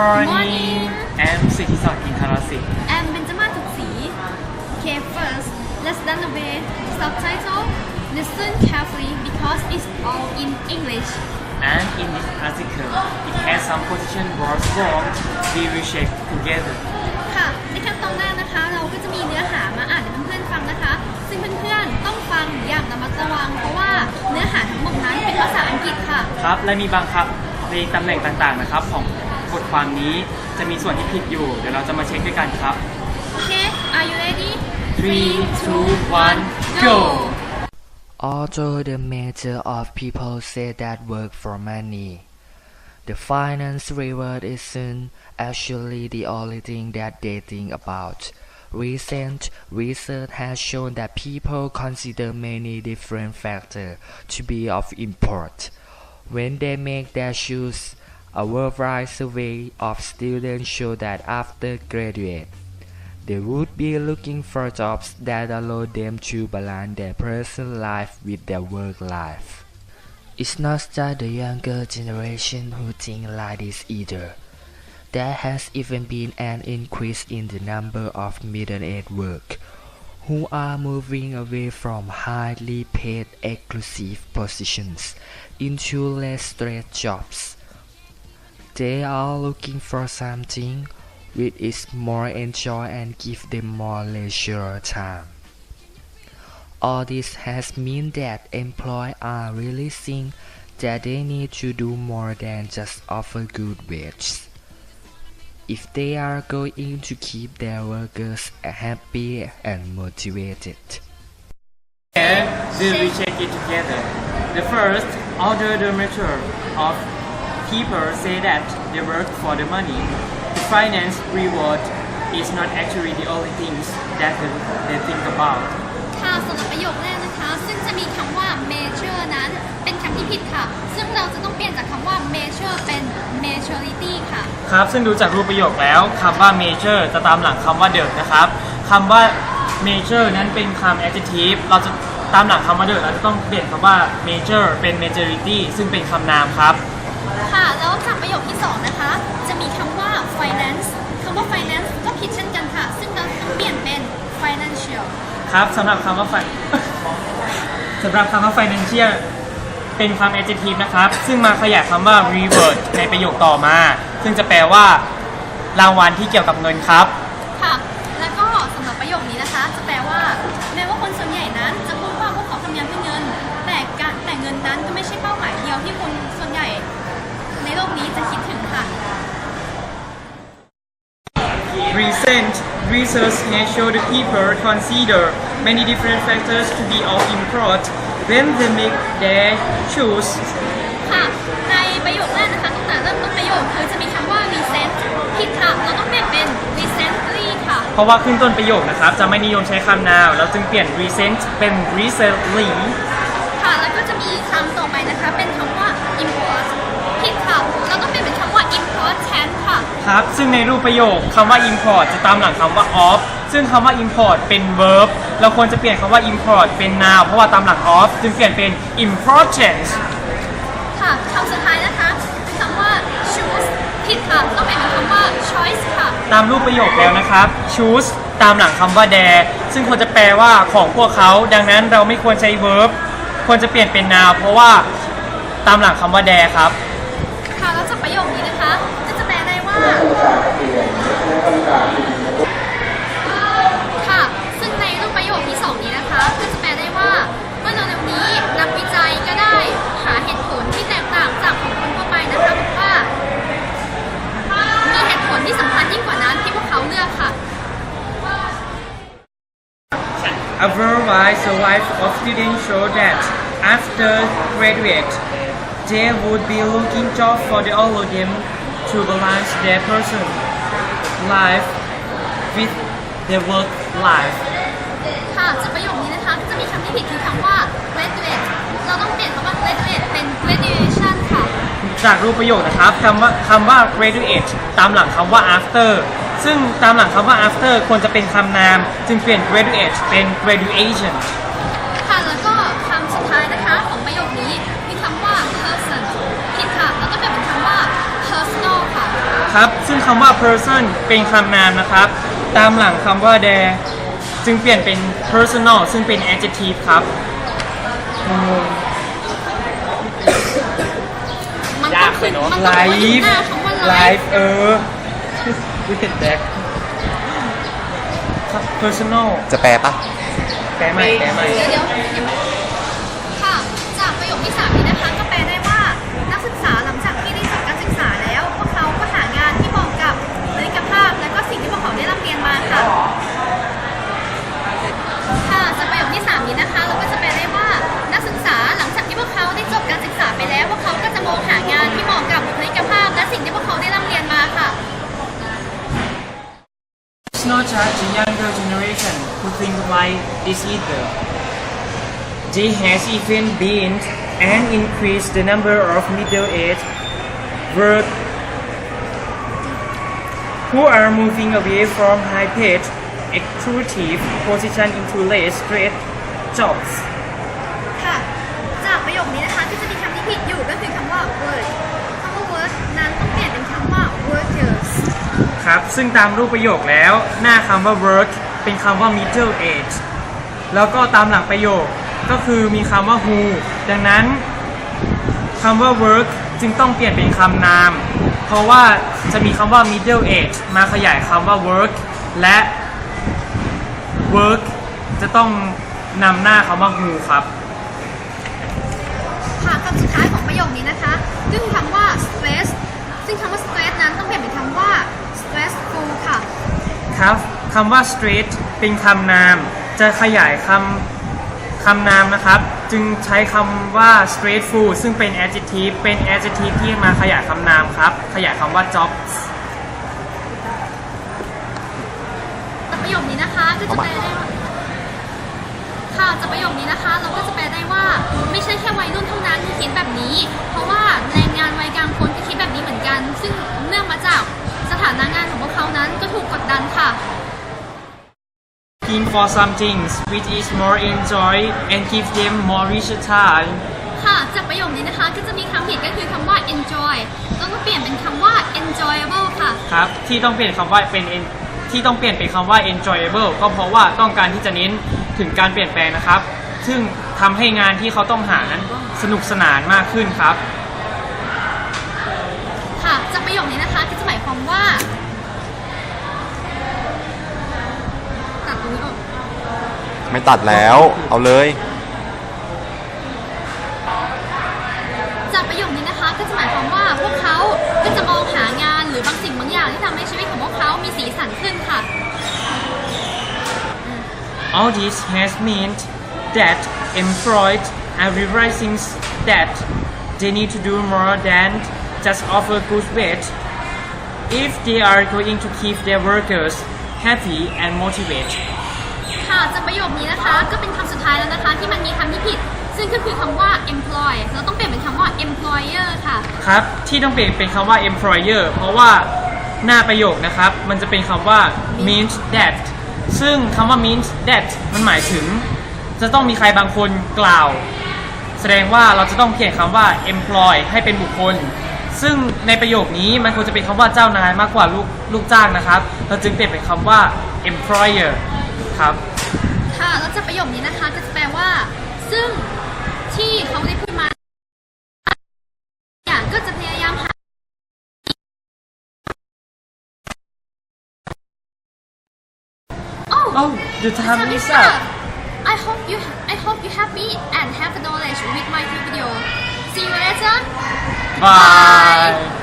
Morning I'm สิทธิศักดิ์อินทรศิษย์ and Benjamin Tuxi. Okay, first, let's learn the way subtitle. Listen carefully because it's all in English. and in this article it has some position words wrong we will check together ค่ะ ในขั้นตอนแรกนะคะ เราก็จะมีเนื้อหามาอ่านให้เพื่อนๆฟังนะคะ ซึ่งเพื่อนๆต้องฟังอย่างระมัดระวัง เพราะว่าเนื้อหาทั้งหมดนั้นเป็นภาษาอังกฤษค่ะ ครับ และมีบางครับในตำแหน่งต่างๆนะครับของ บทความนี้จะมีส่วนที่ผิดอยู่ เดี๋ยวเราจะมาเช็คด้วยกันครับ Okay, are you ready? Three, two, one, go! Although the major of people say that work for money, the finance reward isn't actually the only thing that they think about. Recent research has shown that people consider many different factors to be of import when they make their choice. A worldwide survey of students show that after graduate, they would be looking for jobs that allow them to balance their personal life with their work life. It's not just the younger generation who think like this either. There has even been an increase in the number of middle-aged work who are moving away from highly paid exclusive positions into less stressed jobs. They are looking for something which is more enjoy and give them more leisure time. All this has meant that employers are realizing that they need to do more than just offer good wages. If they are going to keep their workers happy and motivated. And we check it together. The first, although the majority of people say that they work for the money, the finance reward is not actually the only things that they, they think about. ค่ะสำหรับประโยคแรกนะคะ ซึ่งจะมีคำว่า major นั้น เป็นคำที่ผิดค่ะ ซึ่งเราจะต้องเปลี่ยนจากคำว่า major เป็น majority ค่ะ ครับ ซึ่งดูจากรูปประโยคแล้วคำว่า major จะตามหลังคำว่า the นะครับคำว่า major นั้นเป็นคำ adjective เราจะตามหลังคำว่า the เราจะต้องเปลี่ยนคำว่า major เป็น majority ซึ่งเป็นคำนามครับ ที่2นะคะ จะมีคำว่า finance คำว่า finance ก็ผิดเช่นกันค่ะ ซึ่งเราต้องเปลี่ยนเป็น financial ครับสำหรับคำว่า fi- สำหรับคำว่า financial เป็นคำ adjective นะครับ ซึ่งมาขยายคำว่า reward ในประโยคต่อมา ซึ่งจะแปลว่ารางวัลที่เกี่ยวกับเงินครับ Recent research has shown that people consider many different factors to be of import when they make their choice ค่ะ ในประโยคแรกนะคะตั้งแต่เริ่มต้นประโยคคือจะมีคำว่า recent ผิดค่ะเราต้องเปลี่ยนเป็น recently ค่ะ เพราะว่าขึ้นต้นประโยคนะครับ จะไม่นิยมใช้คำนาวเราจึงเปลี่ยน recent เป็น recently ค่ะ แล้วก็จะมีคำต่อไปนะคะ เป็นคำว่า ค่ะครับ ซึ่งในรูปประโยคคำว่า import จะตามหลังคำว่า of ซึ่งคำว่า import เป็น verb เราควรจะเปลี่ยนคำว่า import เป็น noun เพราะว่าตามหลัง of จึงเปลี่ยนเป็น important ค่ะคำสุดท้ายนะคะคือคำว่า choose ผิดค่ะต้องเปลี่ยนเป็นคำว่า choice ค่ะ ตามรูปประโยคแล้วนะครับ choose ตามหลังคำว่า dare ซึ่งควรจะแปลว่าของพวกเขา ดังนั้นเราไม่ควรใช้ verb ควรจะเปลี่ยนเป็น noun เพราะว่าตามหลังคำว่า dare ครับ ค่ะแล้วจากประโยคนี้นะคะ ค่ะ ซึ่งในรูปประโยคที่สองนี้นะคะ ก็จะแปลได้ว่าเมื่อเร็วๆนี้นักวิจัยก็ได้หาเหตุผลที่แตกต่างจากของคนทั่วไปนะคะบอกว่า มีเหตุผลที่สำคัญยิ่งกว่านั้นที่พวกเขาเลือกค่ะ A worldwide survey of students show that after graduate, they would be looking job for the all of them to balance their personal life with their work life. ค่ะจากประโยคนี้นะคะก็จะมีคำที่ผิดคือคำว่า graduate เราต้องเปลี่ยนคำว่า graduate เป็น graduation ค่ะ จากรูปประโยคนะครับคำว่าคำว่า graduate ตามหลังคำว่า after ซึ่งตามหลังคำว่า after ควรจะเป็นคำนาม จึงเปลี่ยน graduate เป็น graduation ครับ ซึ่งคำว่า person เป็นคำนามนะครับ ตามหลังคำว่า there จึงเปลี่ยนเป็น personal ซึ่งเป็น adjective ครับงง มันยาต้อกงไปขึ้นเนอะมันต้องขึ้น life หน้าคำว่า life life เออวิเห็นแดกครับ personal จะแปลปะแปลใหม่แปลใหม่เดี๋ยวเดี๋ยว not just the younger generation who think like this either. There has even been an increase the number of middle-aged work who are moving away from high-paid executive position into less grade jobs. ครับ ซึ่งตามรูปประโยคแล้ว หน้าคำว่า work เป็นคำว่า middle age แล้วก็ตามหลังประโยคก็คือมีคำว่า who ดังนั้นคำว่า work จึงต้องเปลี่ยนเป็นคำนาม เพราะว่าจะมีคำว่า middle age มาขยายคำว่า work และ work จะต้องนำหน้าคำว่า who ครับค่ะคำสุดท้ายของประโยคนี้นะคะก็คือคำว่า stress ซึ่งคำว่า stress นั้นต้องเปลี่ยนเป็นคำว่า stressful ค่ะ ครับคำว่า straight เป็นคำนาม จะขยายคำคำนามนะครับ จึงใช้คำว่า straightful ซึ่งเป็น adjective เป็น adjective ที่มาขยายคำนามครับ ขยายคำว่า jobs จากประโยคนี้นะคะก็จะแปลได้ว่าค่ะจากประโยคนี้นะคะ เราก็จะแปลได้ว่าไม่ใช่แค่วัยรุ่นเท่านั้นที่คิดแบบนี้ เพราะว่าแรงงานวัยกลางคนก็คิดแบบนี้เหมือนกัน ซึ่งเนื่องมาจาก looking for some things which is more enjoy and give them more leisure time ค่ะ จากประโยคนี้นะคะก็จะมีคำผิดก็คือคำว่า enjoy ต้องเปลี่ยนเป็นคำว่า enjoyable ค่ะ ครับ ที่ต้องเปลี่ยนคำว่าเป็น en- ที่ต้องเปลี่ยนเป็นคำว่า enjoyable ก็เพราะว่าต้องการที่จะเน้นถึงการเปลี่ยนแปลงนะครับ ซึ่งทำให้งานที่เขาต้องหานั้นสนุกสนานมากขึ้นครับ ค่ะ จากประโยคนี้นะคะก็จะหมายความว่าตัดตรงนี้ออก ไม่ตัดแล้ว เอาเลย จากประโยคนี้นะคะก็จะหมายความว่าพวกเขาก็จะมองหางานหรือบางสิ่งบางอย่างที่ทำให้ชีวิตของพวกเขามีสีสันขึ้นค่ะ All this has meant that employed are realizing that they need to do more than just offer good wage if they are going to keep their workers happy and motivated. ค่ะจากประโยคนี้นะคะ ก็เป็นคำสุดท้ายแล้วนะคะ ที่มันมีคำที่ผิด ซึ่งก็คือคำว่า employ เราต้องเปลี่ยนเป็นคำว่า employer ค่ะ ครับที่ต้องเปลี่ยนเป็นคำว่า employer เพราะว่าหน้าประโยคนะครับ มันจะเป็นคำว่า means that ซึ่งคำว่า means that มันหมายถึง จะต้องมีใครบางคนกล่าว แสดงว่าเราจะต้องเปลี่ยนคำว่า employ ให้เป็นบุคคล ซึ่งในประโยคนี้มันควรจะเป็นคำว่าเจ้านายมากกว่าลูกลูกจ้างนะครับ เราจึงเปลี่ยนเป็นคำว่า employer ครับ ค่ะแล้วจากประโยคนี้นะคะก็จะแปลว่า ซึ่งที่เขาได้พูดมาเนี่ยก็จะพยายามหา Oh, Oh the time time is is up up. I hope you I hope you happy and have knowledge with my video. See you later. bye